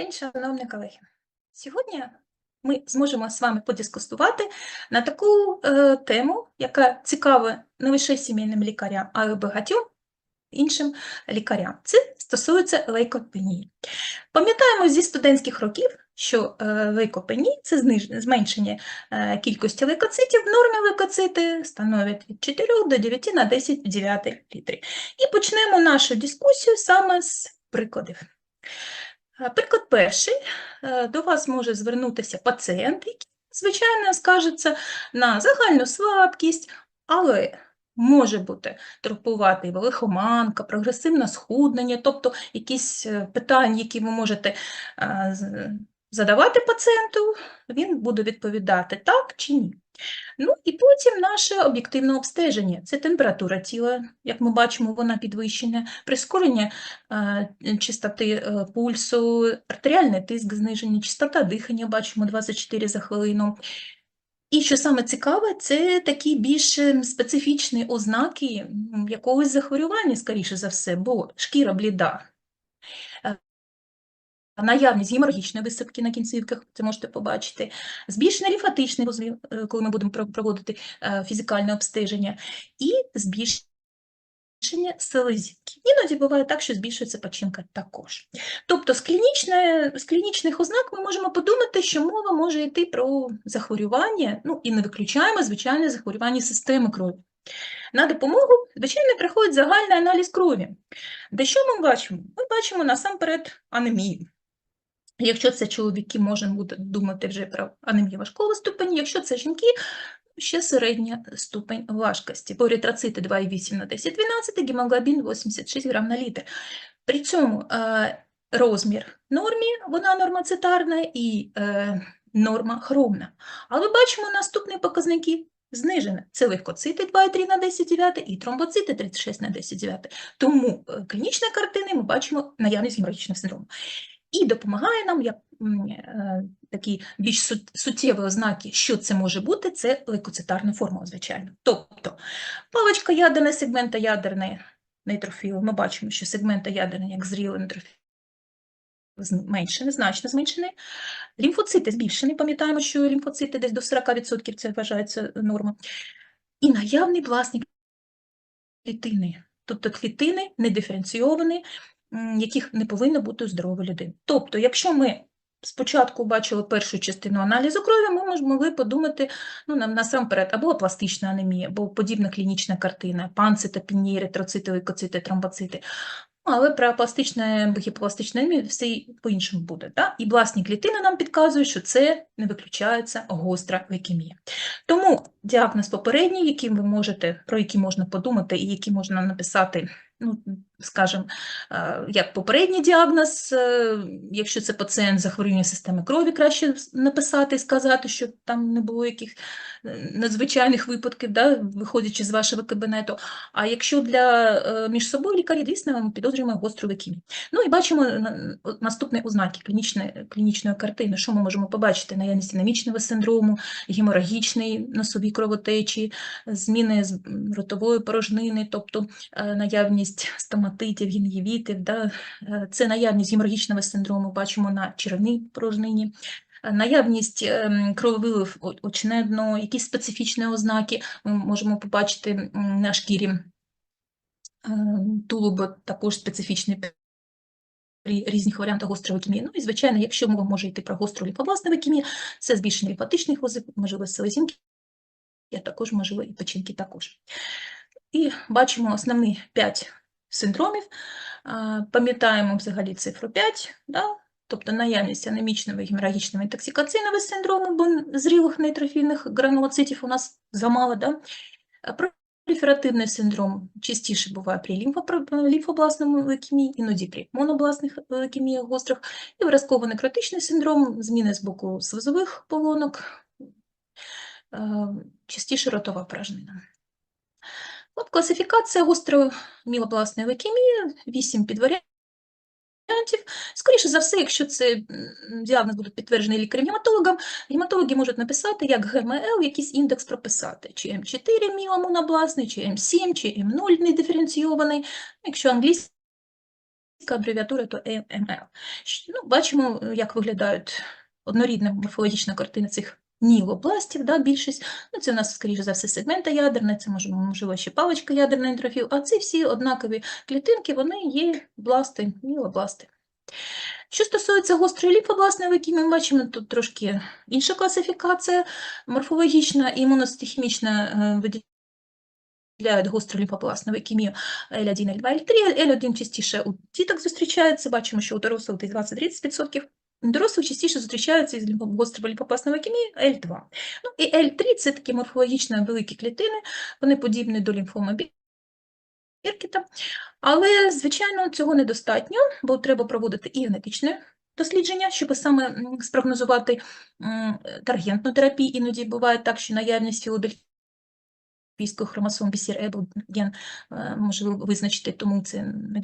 день, шановні колеги. Сьогодні ми зможемо з вами подискутувати на таку е, тему, яка цікава не лише сімейним лікарям, а й багатьом іншим лікарям. Це стосується лейкопенії. Пам'ятаємо зі студентських років, що е, лейкопенія – це зменшення е, кількості лейкоцитів. В нормі лейкоцити становлять від 4 до 9 на 10 в 9 літрі. І почнемо нашу дискусію саме з прикладів. Е, Приклад перший. Е, До вас може звернутися пацієнт, який, звичайно, скажеться на загальну слабкість, але може бути турбувати лихоманка, прогресивне схуднення, тобто якісь е, питання, які ви можете задавати пацієнту, він буде відповідати так чи ні. Ну і потім наше об'єктивне обстеження. Це температура тіла, як ми бачимо, вона підвищена, прискорення е, частоти е, пульсу, артеріальний тиск знижений, частота дихання, бачимо 24 за хвилину. І що саме цікаве, це такі більш ем, специфічні ознаки якогось захворювання, скоріше за все, бо шкіра бліда. Наявність геморагічної висипки на кінцівках, це можете побачити, збільшення лімфатичних вузлів, е, коли ми будемо проводити е, фізикальне обстеження, і збільшення селезінки. Іноді буває так, що збільшується печінка також. Тобто з, клінічне, з клінічних ознак ми можемо подумати, що мова може йти про захворювання, ну і не виключаємо звичайне захворювання системи крові. На допомогу, звичайно, приходить загальний аналіз крові. Де що ми бачимо? Ми бачимо насамперед анемію. Якщо це чоловіки, можемо буде думати вже про анемію важкого ступені, якщо це жінки, ще середня ступень важкості. Бо еритроцити 2,8 на 10, 12, гемоглобін 86 грам на літр. При цьому е, розмір нормі, вона нормоцитарна і е, норма хромна. Але бачимо наступні показники знижені. Це легкоцити 2,3 на 10 9 і тромбоцити 36 на 10 9. Тому е, клінічні картини ми бачимо наявність геморрагічного синдрому. І допомагає нам як е, такі більш суттєві ознаки, що це може бути, це лейкоцитарна форма, звичайно. Тобто паличка ядерна, сегмента ядерний нейтрофіл. Ми бачимо, що сегмента ядерний, як зрілий нейтрофіл, зменшений, значно зменшений. Лімфоцити збільшені, пам'ятаємо, що лімфоцити десь до 40% це вважається норма. І наявний власник клітини, тобто клітини недиференційовані, м, яких не повинно бути у здорової людини. Тобто, якщо ми спочатку бачили першу частину аналізу крові, ми могли подумати ну, насамперед або пластична анемія, або подібна клінічна картина, панцитопенія, еритроцити, лейкоцити, тромбоцити. Але про пластичне, гіпластичне анемію все по-іншому буде. Да? І власні клітини нам підказують, що це не виключається гостра лейкемія. Тому діагноз попередній, який ви можете, про який можна подумати і який можна написати, ну, скажімо, е, як попередній діагноз, е, якщо це пацієнт з захворювання системи крові, краще написати і сказати, що там не було яких е, надзвичайних випадків, да, виходячи з вашого кабінету. А якщо для між собою лікарі, дійсно, ми підозрюємо гостру лейкемію. Ну і бачимо наступні ознаки клінічної, клінічної картини. Що ми можемо побачити? Наявність анемічного синдрому, геморагічної носові кровотечі, зміни з ротової порожнини, тобто наявність стоматитів, гінгівітів, да? е, це наявність геморагічного синдрому, бачимо на черевній порожнині. Е, Наявність ем, крововилив очне дно, якісь специфічні ознаки ми можемо побачити на шкірі е, тулуба, також специфічний при різних варіантах гострої лейкемії. Ну і, звичайно, якщо мова може йти про гостру лімфобластну лейкемію, це збільшення лімфатичних вузлів, можливо, селезінки, а також, можливо, і печінки також. І бачимо основні 5 синдромів. Пам'ятаємо взагалі цифру 5, да? тобто наявність анемічного геморагічного інтоксикаційного синдрому, бо зрілих нейтрофільних гранулоцитів у нас замало. Да? Проліферативний синдром частіше буває при лімфобласному лейкемії, іноді при монобласних лейкеміях гострих, і виразково некротичний синдром, зміни з боку слизових полонок, частіше ротова порожнина. От класифікація гострої мілобласної лейкемії, 8 підваріантів. Скоріше за все, якщо це діагноз буде підтверджений лікарем-гематологом, гематологи можуть написати як ГМЛ, якийсь індекс прописати, чи М4 міломонобласний, чи М7, чи М0 недиференційований. Якщо англійський абревіатура то ЕМЛ. Ну, бачимо, як виглядають однорідна морфологічна картина цих мілобластів, да, більшість. Ну, це у нас, скоріше за все, сегмента ядерна, це може, можливо ще паличка ядерна інтрофіл, а ці всі однакові клітинки, вони є бласти, мілобласти. Що стосується гострої лімфобласної лейкемії, ми бачимо тут трошки інша класифікація морфологічна і імуностихімічна е, виділяють гостру лімфобласну лейкемію L1, L2, L3. L1 частіше у діток зустрічається, бачимо, що у дорослих десь 20-30%. У дорослих частіше зустрічаються із гострою лімфобласною лейкемією L2. Ну і L3 – це такі морфологічно великі клітини, вони подібні до лімфоми Біркіта. Але, звичайно, цього недостатньо, бо треба проводити і генетичне дослідження, щоб саме спрогнозувати таргентну терапію. Іноді буває так, що наявність філадельфійської хромосом BCR або ген можливо визначити, тому це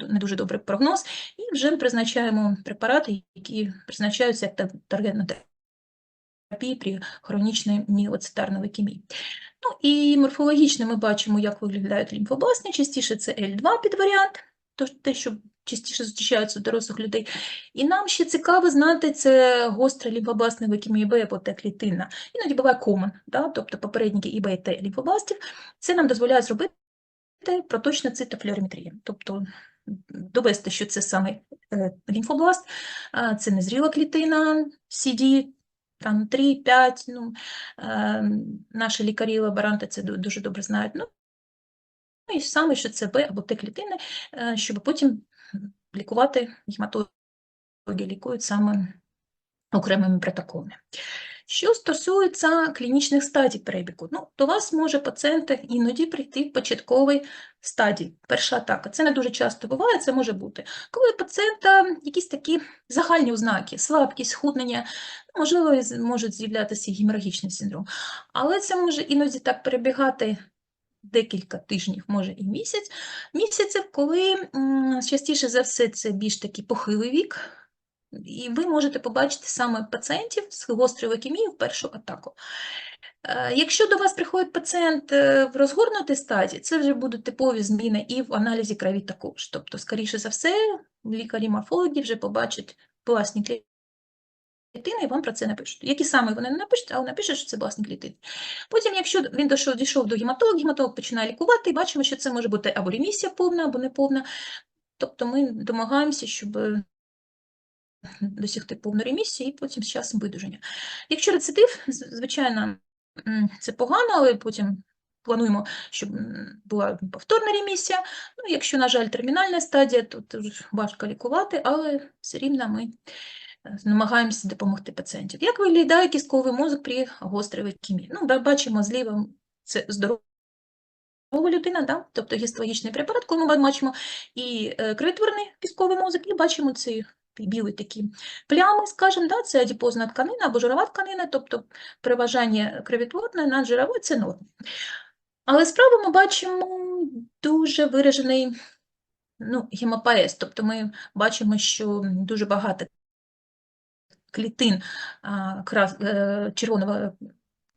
не дуже добрий прогноз. І вже призначаємо препарати, які призначаються як таргетна терапія при хронічній міоцитарній лейкемії. Ну і морфологічно ми бачимо, як виглядають лімфобласні, частіше це L2 підваріант, те, що частіше зустрічаються у дорослих людей. І нам ще цікаво знати, це гостра лімфобласна лейкемія Б або Т-клітинна. Іноді буває комен, да? тобто попередники ІБ і Т лімфобластів. Це нам дозволяє зробити проточну цитофлюориметрію. Тобто довести, що це саме е, лімфобласт, це незріла клітина, CD, там 3-5, ну, е, наші лікарі-лаборанти це дуже добре знають. Ну, і саме, що це Б або Т-клітини, е, щоб потім лікувати гематологи лікують саме окремими протоколами. Що стосується клінічних стадій перебігу, ну, до вас може пацієнт іноді прийти в початковий стадій, перша атака. Це не дуже часто буває, це може бути. Коли у пацієнта якісь такі загальні ознаки, слабкість, худнення, можливо, може з'являтися геморагічний синдром. Але це може іноді так перебігати декілька тижнів, може і місяць. Місяців, коли частіше за все це більш такий похилий вік. І ви можете побачити саме пацієнтів з гострою лейкемією в першу атаку. Е, якщо до вас приходить пацієнт е, в розгорнутій стадії, це вже будуть типові зміни і в аналізі крові також. Тобто, скоріше за все, лікарі-морфологи вже побачать власні клітини і вам про це напишуть. Які саме вони не напишуть, але напишуть, що це власні клітини. Потім, якщо він дійшов, дійшов до гематолога, гематолог починає лікувати, і бачимо, що це може бути або ремісія повна, або неповна. Тобто ми домагаємося, щоб досягти повної ремісії, і потім з часом видуження. Якщо рецидив, звичайно, це погано, але потім плануємо, щоб була повторна ремісія. Ну, Якщо, на жаль, термінальна стадія, то важко лікувати, але все рівно ми е, намагаємося допомогти пацієнтів. Як виглядає кістковий мозок при гострій лейкемії? Ну, Бачимо зліва це здоров'я людина, да? тобто гістологічний препарат, коли ми бачимо і е, кровотворний кістковий мозок, і бачимо цей білі такі плями, скажімо, да, це адіпозна тканина або жирова тканина, тобто переважання кровотворної над жировою – це норм. Але справа ми бачимо дуже виражений ну, гемопоез, тобто ми бачимо, що дуже багато клітин е, червоного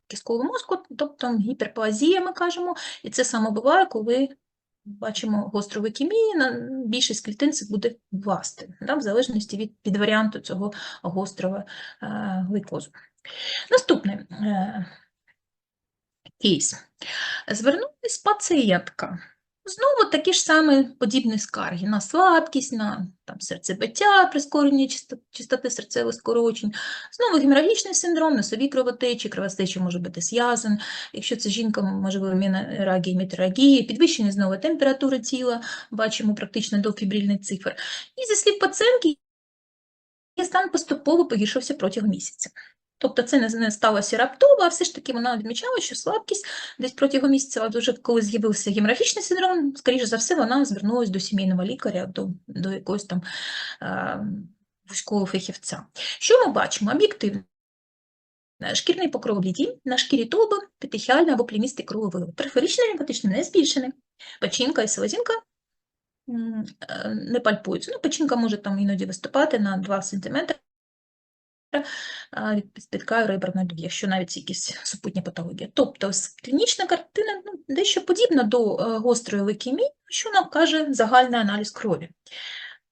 кісткового мозку, тобто гіперплазія, ми кажемо, і це саме буває, коли бачимо гостру лейкемію, більшість клітин це буде власти, да, в залежності від від варіанту цього гострого е, гликозу. Наступний е, кейс. Звернулась пацієнтка Знову такі ж самі подібні скарги на слабкість, на там, серцебиття, прискорення чистоти серцевих скорочень, знову геморагічний синдром, носові кровотечі, кровотеча може бути зв'язан, якщо це жінка, можливо, мінорагії, метеорагії, підвищення знову температури тіла, бачимо практично до цифр. І зі слів пацієнтки, стан поступово погіршився протягом місяця. Тобто це не сталося раптово, а все ж таки вона відмічала, що слабкість десь протягом місяця, вже коли з'явився геморагічний синдром, скоріше за все, вона звернулася до сімейного лікаря, до до якогось там е, вузького фахівця. Що ми бачимо? Об'єктивно. Шкірний покров бліді, на шкірі туби, петихіальний або плімістий крововилив. Периферичний лімфатичний не збільшений. Печінка і селезінка е, не пальпуються. Ну, Печінка може там іноді виступати на 2 см, спіткає реберної дуги, якщо навіть якісь супутні патології. Тобто клінічна картина ну, дещо подібна до е, гострої лейкемії, що нам каже загальний аналіз крові.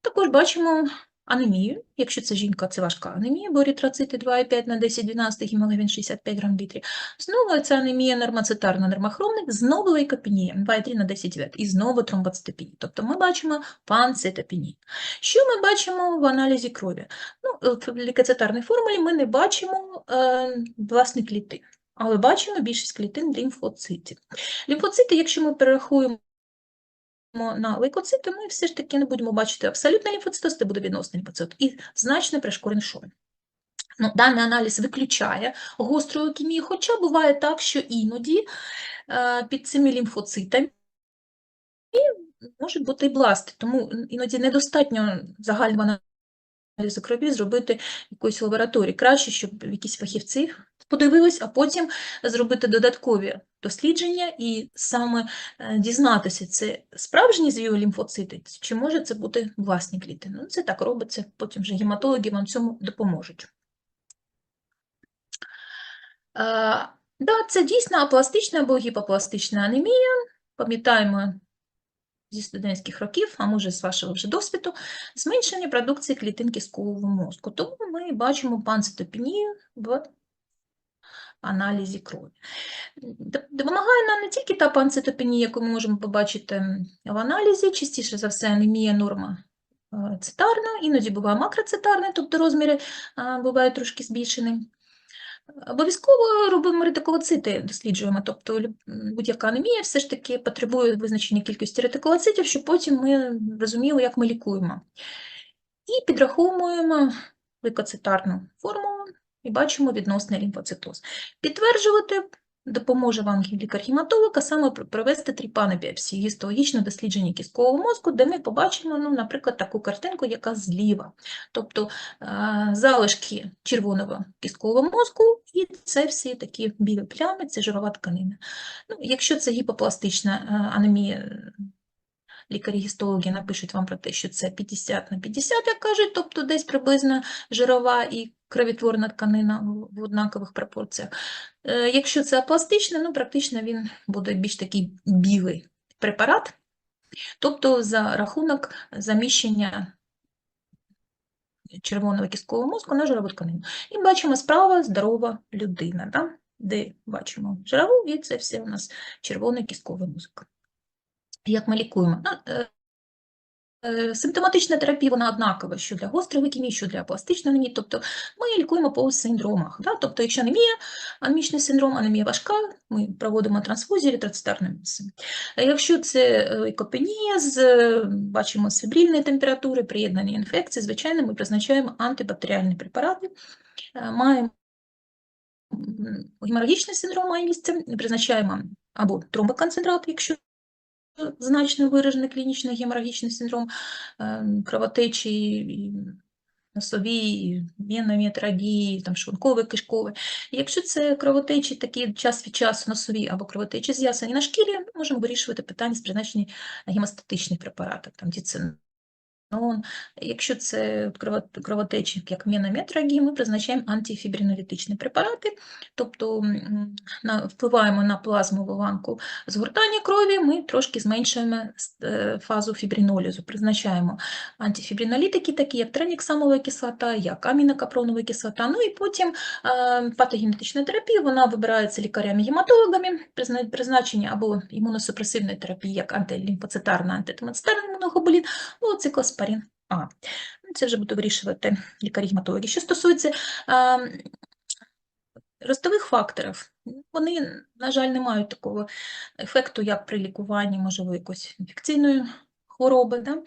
Також бачимо анемію. Якщо це жінка, це важка анемія, бо еритроцити 2,5 на 10, 12, гемоглобін 65 грам в літрі. Знову це анемія нормоцитарна, нормохромник, знову лейкопенія 2,3 на 10, 9, і знову тромбоцитопенія. Тобто ми бачимо панцитопенію. Що ми бачимо в аналізі крові? Ну, в лейкоцитарній формулі ми не бачимо е, власне клітин, але бачимо більшість клітин лімфоцитів. Лімфоцити, якщо ми перерахуємо на лейкоцити, ми все ж таки не будемо бачити абсолютний лімфоцитоз, це буде відносний лімфоцит, і значно пришкорений шовин. Ну, даний аналіз виключає гостру лейкемію, хоча буває так, що іноді е, під цими лімфоцитами можуть бути і бласти, тому іноді недостатньо загального аналізу крові зробити якоїсь лабораторії. Краще, щоб якісь фахівці подивились, а потім зробити додаткові дослідження і саме е, дізнатися, це справжні звіли лімфоцити, чи може це бути власні клітини. Ну, це так робиться, потім вже гематологи вам цьому допоможуть. Е, Да, це дійсно апластична або гіпопластична анемія. Пам'ятаємо зі студентських років, а може з вашого вже досвіду, зменшення продукції клітин кісткового мозку. Тому ми бачимо панцитопенію в аналізі крові. Допомагає нам не тільки та панцитопенія, яку ми можемо побачити в аналізі, частіше за все анемія норма е, цитарна, іноді буває макроцитарна, тобто розміри бувають трошки збільшені. Обов'язково робимо ретикулоцити, досліджуємо, тобто будь-яка анемія все ж таки потребує визначення кількості ретикулоцитів, щоб потім ми розуміли, як ми лікуємо. І підраховуємо лейкоцитарну формулу і бачимо відносний лімфоцитоз. Підтверджувати допоможе вам лікар-гематолог, а саме провести тріпанобіопсію, гістологічне дослідження кісткового мозку, де ми побачимо, ну, наприклад, таку картинку, яка зліва. Тобто залишки червоного кісткового мозку, і це всі такі білі плями, це жирова тканина. Ну, Якщо це гіпопластична анемія, лікарі-гістологи напишуть вам про те, що це 50 на 50, як кажуть, тобто десь приблизно жирова і кровотворна тканина в однакових пропорціях. Е, якщо це апластичне, ну практично він буде більш такий білий препарат, тобто за рахунок заміщення червоного кісткового мозку на жирову тканину. І бачимо справа здорова людина, да? де бачимо жирову, і це все у нас червоний кістковий мозок. Як ми лікуємо? Е, Е, симптоматична терапія вона однакова, що для гострої лейкемії, що для пластичної анемії, тобто ми лікуємо по синдромах. Да? Тобто, якщо анемія, анемічний синдром, анемія важка, ми проводимо трансфузію еритроцитарним масом. Якщо це лейкопенія, з, бачимо з фібрильної температури, приєднані інфекції, звичайно, ми призначаємо антибактеріальні препарати, е, маємо геморагічний синдром має місце, призначаємо або тромбоконцентрат, якщо значно виражений клінічний геморагічний синдром ем, кровотечі, носові, венометрагії, там шлункове кишкове. Якщо це кровотечі, такі час від часу носові або кровотечі з'ясані на шкірі, можемо вирішувати питання з призначення гемостатичних препаратів, там діцин. Ну, Якщо це кровотечі, як менометрагії, ми призначаємо антифібринолітичні препарати, тобто впливаємо на плазмову ланку згортання крові, ми трошки зменшуємо е, фазу фібринолізу, призначаємо антифібринолітики, такі як треніксамова кислота, як амінокапронова кислота, ну і потім е, патогенетична терапія, вона вибирається лікарями-гематологами, призначення або імуносупресивної терапії, як антилімфоцитарна, антитомоцитарна імуноглобулін, або циклос аспарин А. Ну, це вже буду вирішувати лікарі-гематологи. Що стосується а, ростових факторів, вони, на жаль, не мають такого ефекту, як при лікуванні, можливо, якоїсь інфекційної хвороби. Да?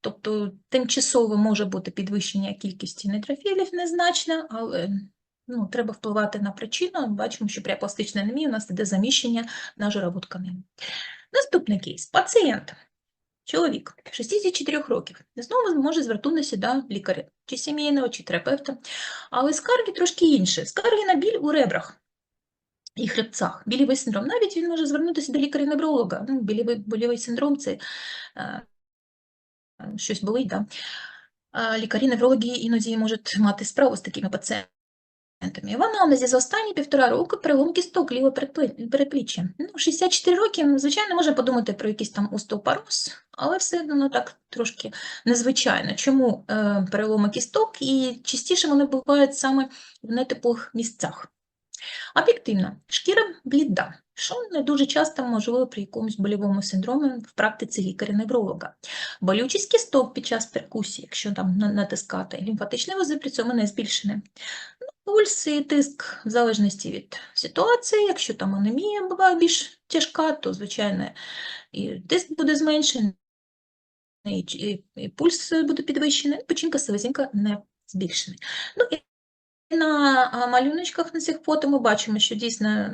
Тобто тимчасово може бути підвищення кількості нейтрофілів незначне, але ну, треба впливати на причину. Бачимо, що при пластичній анемії у нас іде заміщення на жирову. Наступний кейс. Пацієнт Чоловік 64 років знову може звернутися до лікаря, чи сімейного, чи терапевта. Але скарги трошки інші. Скарги на біль у ребрах і хребцах, білівий синдром. Навіть він може звернутися до лікаря-невролога. Ну, білівий, болівий синдром це е, щось болить. Да? Лікарі-неврологи іноді можуть мати справу з такими пацієнтами. В анамнезі за останні півтора року перелом кісток лівого передпли- передпліччя. Ну, 64 роки, ну, звичайно, можна подумати про якийсь там остеопороз, але все одно так трошки незвичайно. Чому е, переломи кісток і частіше вони бувають саме в нетеплих місцях? Об'єктивно, шкіра бліда, що не дуже часто можливо при якомусь больовому синдромі в практиці лікаря-невролога. Болючість кісток під час перкусії, якщо там натискати, лімфатичний вузол при цьому не збільшений. Ну, Пульс і тиск в залежності від ситуації, якщо там анемія буває більш тяжка, то, звичайно, і тиск буде зменшений, і, і, пульс буде підвищений, печінка селезінка не збільшений. Ну, і на малюночках на цих фото ми бачимо, що дійсно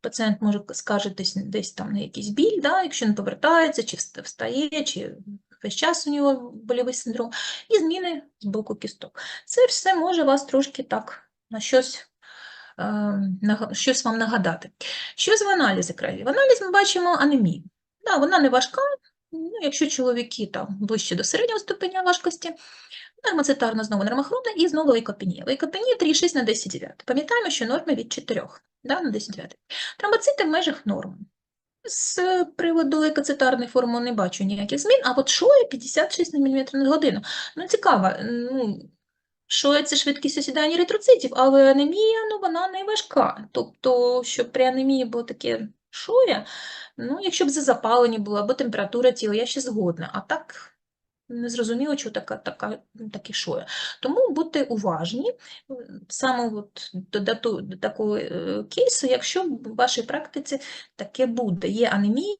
пацієнт може скаржитись десь там на якийсь біль, да, якщо не повертається, чи встає, чи весь час у нього больовий синдром, і зміни з боку кісток. Це все може вас трошки так на щось, е, щось вам нагадати. Що з в аналізи крові? В аналіз ми бачимо анемію. Да, вона не важка, ну, якщо чоловіки там ближче до середнього ступеня важкості, Нормоцитарна знову нормохрона і знову лейкопенія. Лейкопенія 3,6 на 10,9. Пам'ятаємо, що норми від 4 да, на 10,9. Тромбоцити в межах норми. З приводу лейкоцитарної форми не бачу ніяких змін, а от шоя 56 на мм на годину. Ну, цікаво, ну, шоя – це швидкість осідання еритроцитів, але анемія, ну, вона не важка. Тобто, щоб при анемії було таке шоя, ну, якщо б за запалення було, або температура тіла, я ще згодна. А так не зрозуміло, що така, така, таке шоя. Тому будьте уважні саме от до, до, до такого е, кейсу, якщо в вашій практиці таке буде. Є анемія,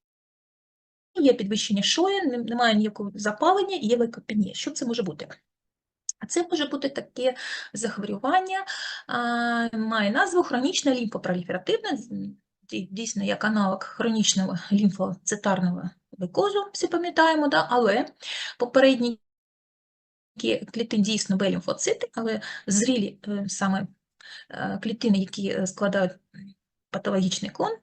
є підвищення нем- немає ніякого запалення, є лейкопенія. Що це може бути? А це може бути таке захворювання, має назву хронічне лімфопроліферативне, дійсно як аналог хронічного лімфоцитарного лейкозу, всі пам'ятаємо, да? але попередні клітин дійсно Б-лімфоцити, але зрілі е, саме е, клітини, які е, складають патологічний клон,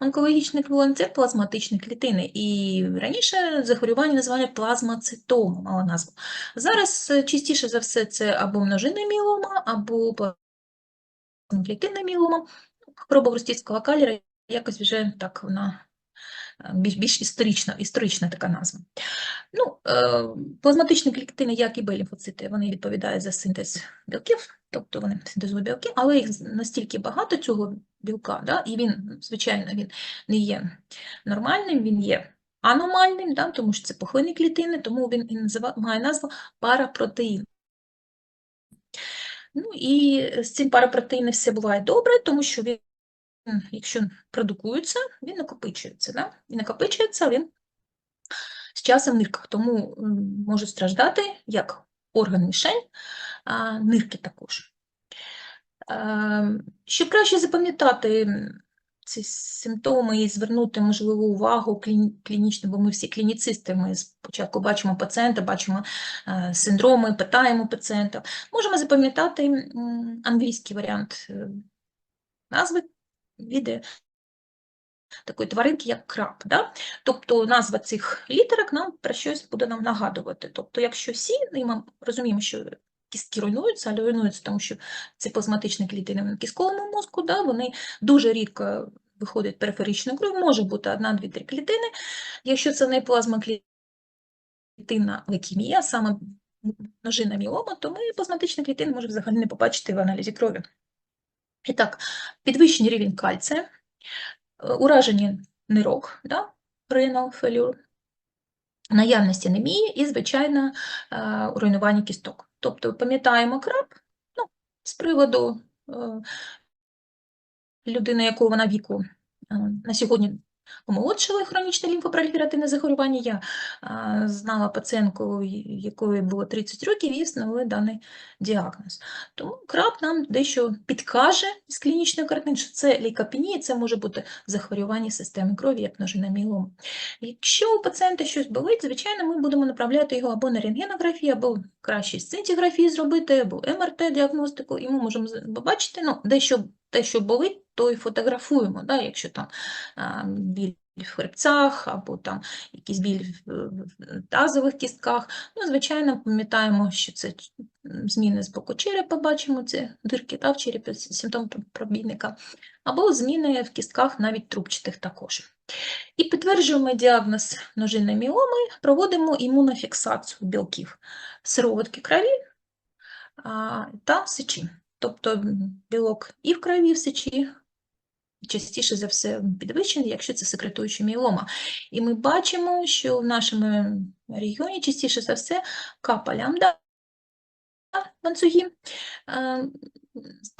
онкологічний клон це плазматичні клітини. І раніше захворювання називали плазмацитомом, мала назву. Зараз е, частіше за все це або множинна міелома, або плазмоклітинна міелома. Хвороба Грустівського каліра якось вже так вона е, більш, більш історична, історична така назва. Ну, е, плазматичні клітини, як і Б-лімфоцити, вони відповідають за синтез білків, тобто вони синтезують білки, але їх настільки багато цього білка, да, і він, звичайно, він не є нормальним, він є аномальним, да, тому що це пухлинні клітини, тому він і назива- має назву парапротеїн. Ну і з цим парапротеїном все буває добре, тому що він, якщо продукується, він накопичується. Да? І накопичується він з часом в нирках, тому м, можуть страждати як орган мішень, нирки також. Ем, Щоб краще запам'ятати ці симптоми і звернути можливу увагу кліні- клінічно, бо ми всі клініцисти, ми спочатку бачимо пацієнта, бачимо е, синдроми, питаємо пацієнта. Можемо запам'ятати англійський варіант е, назви від такої тваринки, як краб. Да? Тобто назва цих літерок нам про щось буде нам нагадувати. Тобто, якщо сі, і ми розуміємо, що кістки руйнуються, але руйнуються, тому що це плазматичні клітини в кістковому мозку, да? вони дуже рідко виходять периферичну кров, може бути одна, дві, три клітини. Якщо це не плазмоклітинна лейкемія, саме множина міома, то ми плазматичні клітини можемо взагалі не побачити в аналізі крові. І так, підвищений рівень кальція, е, уражені нирок, да, renal failure, наявність анемії і, звичайно, е, руйнування кісток. Тобто пам'ятаємо краб ну, з приводу е, людини, якого вона віку е, на сьогодні помолодшили хронічне лімфопроліферативне захворювання. Я е, знала пацієнтку, якої було 30 років, і встановили даний діагноз. Тому краб нам дещо підкаже з клінічної картини, що це лейкопенія, це може бути захворювання системи крові, як множина міелома. Якщо у пацієнта щось болить, звичайно, ми будемо направляти його або на рентгенографію, або краще сцинтіграфію зробити, або МРТ-діагностику, і ми можемо побачити, ну, дещо, те, що болить, то і фотографуємо, да, якщо там біль в хребцях, або там якийсь біль в тазових кістках. Ну, звичайно, пам'ятаємо, що це зміни з боку черепа, бачимо це дирки та, в черепі, симптом пробійника, або зміни в кістках навіть трубчатих також. І підтверджуємо діагноз множинної міоми, проводимо імунофіксацію білків сироватки крові та сечі. Тобто білок і в крові, в сечі частіше за все підвищений, якщо це секретуюча міелома. І ми бачимо, що в нашому регіоні частіше за все капа лямбда ланцюги е,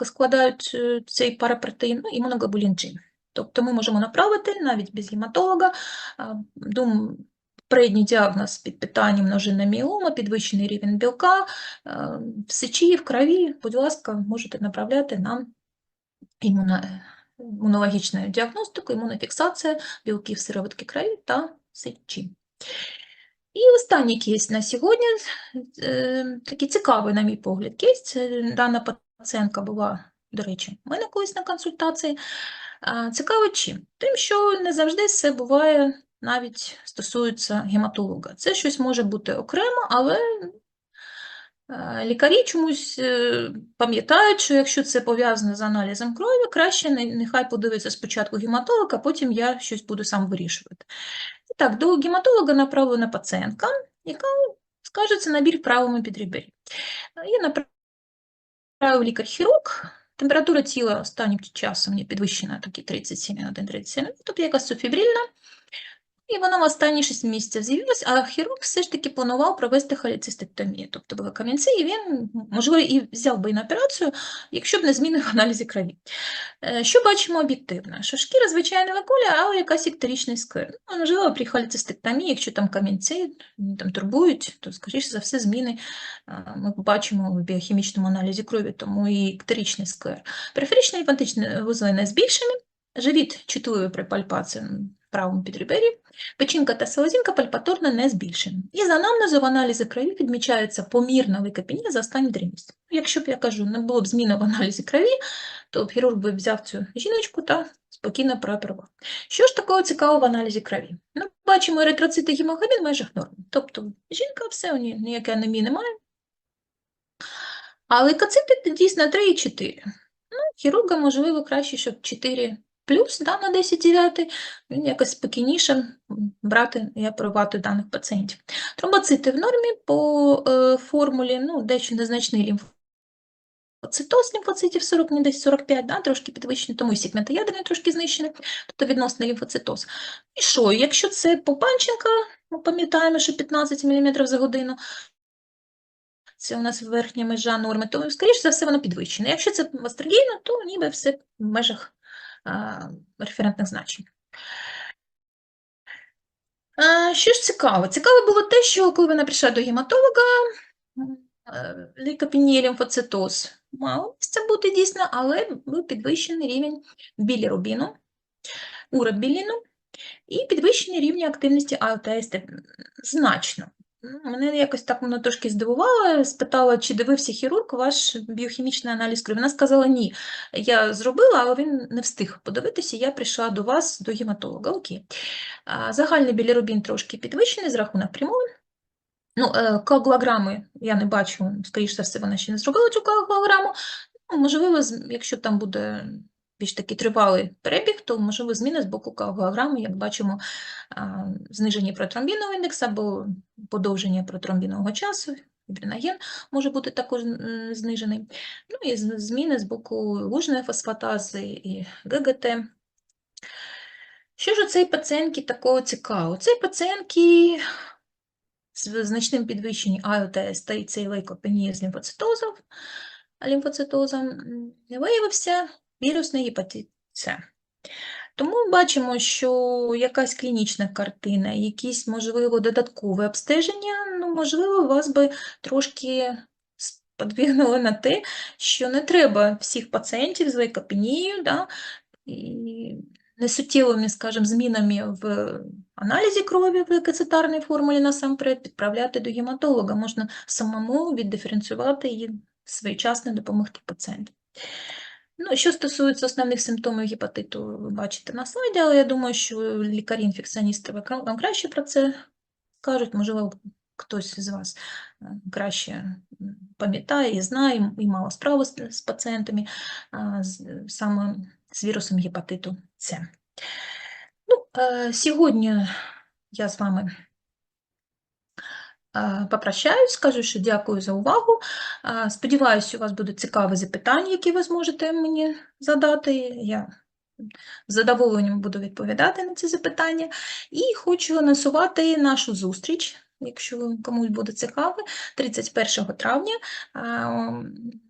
складають е, цей парапротеїн, ну, і моноглобулін G. Тобто ми можемо направити навіть без гематолога. Дум, Передній діагноз під питанням множинна міелома, підвищений рівень білка, е, в сечі, в крові, будь ласка, можете направляти на імунологічну діагностику, імунофіксація білків сироватки крові та сечі. І останній кейс на сьогодні, е, такий цікавий, на мій погляд, кейс. Дана пацієнтка була, до речі, в мене колись на консультації. Цікаво чим? Тим, що не завжди все буває, навіть стосується гематолога. Це щось може бути окремо, але е, лікарі чомусь е, пам'ятають, що якщо це пов'язане з аналізом крові, краще нехай подивиться спочатку гематолог, а потім я щось буду сам вирішувати. І так, до гематолога направлена пацієнтка, яка скажеться набір в правому підребері. Її направив лікар-хірург. Температура тіла останнім часом не підвищена, такі 37,1-37, тобто якась суфібрильна. І вона в останні 6 місяців з'явилась, а хірург все ж таки планував провести холецистектомію. Тобто були камінці, і він, можливо, і взяв би на операцію, якщо б не зміни в аналізі крові. Е, Що бачимо об'єктивно? Що шкіра звичайно виколя, але якась ікторічний сквер. Ну, можливо, при холецистектомії, якщо там камінці там, турбують, то, скоріше за все, зміни ми бачимо в біохімічному аналізі крові, тому і ікторічний сквер. Периферичні лімфатичні вузли не збільшені, живіт чутливий при пальпації в правому підребері, печінка та селезінка пальпаторно не збільшені. І за анамнезу в аналізі крові відмічається помірна лейкопенія за останні три. Якщо б, я кажу, не було б зміни в аналізі крові, то хірург би взяв цю жіночку та спокійно прооперував. Що ж такого цікавого в аналізі крові? Ну, бачимо еритроцити гемоглобін в межах норми. Тобто жінка все, у неї ніякої анемії немає. А лейкоцити дійсно 3 і 4. Ну, хірурга, можливо, краще, щоб 4 плюс да, на 10 9, він якось спокійніше брати і оперувати даних пацієнтів. Тромбоцити в нормі по е, формулі, ну, дещо незначний лімфоцитоз лімфоцитів 40, не десь 45, да, трошки підвищений, тому і сегментоядрений трошки знищений, тобто відносний лімфоцитоз. І що, якщо це Попанченка, ми пам'ятаємо, що 15 мм за годину, це у нас верхня межа норми, то, скоріш за все, воно підвищене. Якщо це астрогійно, то ніби все в межах референтних значень. Що ж цікаво? Цікаво було те, що коли вона прийшла до гематолога, лейкопенія, лімфоцитоз мало місця бути дійсно, але був підвищений рівень білірубіну, уробіліну і підвищені рівні активності АЛТС значно. Мене якось так воно трошки здивувало. Спитала, чи дивився хірург ваш біохімічний аналіз крові. Вона сказала, ні. Я зробила, але він не встиг подивитися. Я прийшла до вас, до гематолога. Окей. Загальний білірубін трошки підвищений з рахунок прямого. Ну, е, коагулограми я не бачу, скоріш за все, вона ще не зробила цю коагулограму. Ну, можливо, якщо там буде більш такий тривалий перебіг, то можливо зміни з боку коагулограми, як бачимо, зниження протромбінного індексу або подовження протромбінного часу, фібриноген може бути також знижений. Ну і зміни з боку лужної фосфатази і ГГТ. Що ж у цієї пацієнтки такого цікавого? У цієї пацієнтки з значним підвищенням АЛТС та і цей лейкопенія з лімфоцитозом, лімфоцитозом виявився вірусний гепатит С. Тому бачимо, що якась клінічна картина, якісь, можливо, додаткове обстеження, ну, можливо, вас би трошки сподвигнуло на те, що не треба всіх пацієнтів з лейкопенією, да, і несуттєвими, скажімо, змінами в аналізі крові в лейкоцитарній формулі насамперед відправляти до гематолога. Можна самому віддиференціювати і своєчасно допомогти пацієнту. Ну, що стосується основних симптомів гепатиту, ви бачите на слайді, але я думаю, що лікарі-інфекціоністи вам краще про це скажуть, можливо, хтось з вас е, краще пам'ятає і знає, і мало справи з, пацієнтами саме з вірусом гепатиту С. Ну, е, сьогодні я з вами попрощаюсь, скажу, що дякую за увагу. Е, Сподіваюся, у вас будуть цікаві запитання, які ви зможете мені задати. Я з задоволенням буду відповідати на ці запитання. І хочу анонсувати нашу зустріч, якщо комусь буде цікаво, 31 травня. Е,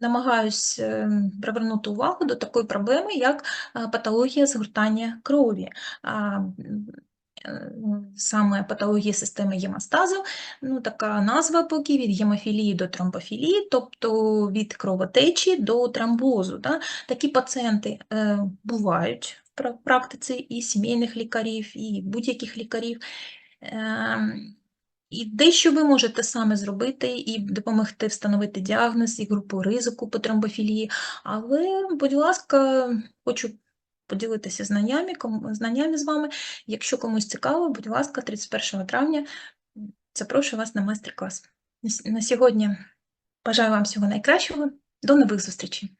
Намагаюсь е, привернути увагу до такої проблеми, як е, патологія згортання крові. Е, Саме патологія системи гемостазу, ну, така назва поки від гемофілії до тромбофілії, тобто від кровотечі до тромбозу. Да? Такі пацієнти е, бувають в практиці і сімейних лікарів, і будь-яких лікарів. Ем, І дещо ви можете саме зробити і допомогти встановити діагноз і групу ризику по тромбофілії. Але, будь ласка, хочу поділитися знаннями, кому- знаннями з вами. Якщо комусь цікаво, будь ласка, 31 травня запрошую вас на майстер-клас. На сьогодні бажаю вам всього найкращого. До нових зустрічей!